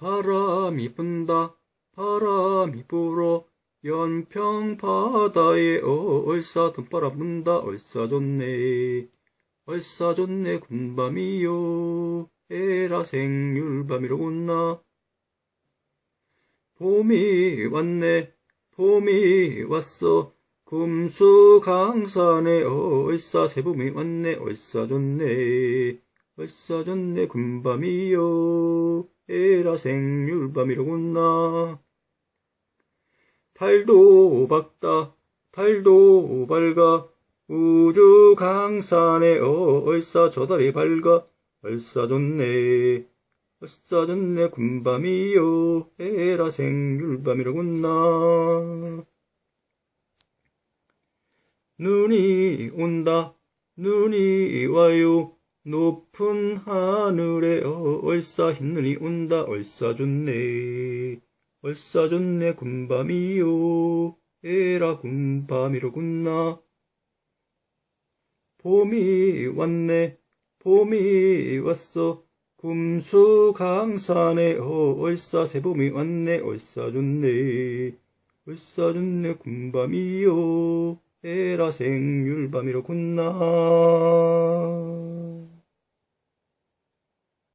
바람이 분다 바람이 불어. 연평 바다에 얼싸 등바람 분다. 얼싸 좋네 얼싸 좋네 군밤이요. 에라 생률밤이로구나. 봄이 왔네 봄이 왔어. 금수강산에 얼싸 새봄이 왔네 얼싸 좋네 좋네 군밤이요 에라 생률밤이로구나. 달도 밝다 달도 밝아. 우주 강산에 얼싸 저 달이 밝아. 얼싸 좋네 얼싸 좋네 군밤이요 에라 생률밤이로구나. 눈이 온다 눈이 와요 높은 하늘에 얼싸 흰 눈이 온다 얼싸 좋네. 얼싸 좋네 군밤이요. 에라 군밤이로구나. 봄이 왔네 봄이 왔어. 금수강산에 얼싸 새봄이 왔네 얼싸 좋네. 얼싸 좋네 군밤이요. 에라 생률밤이로구나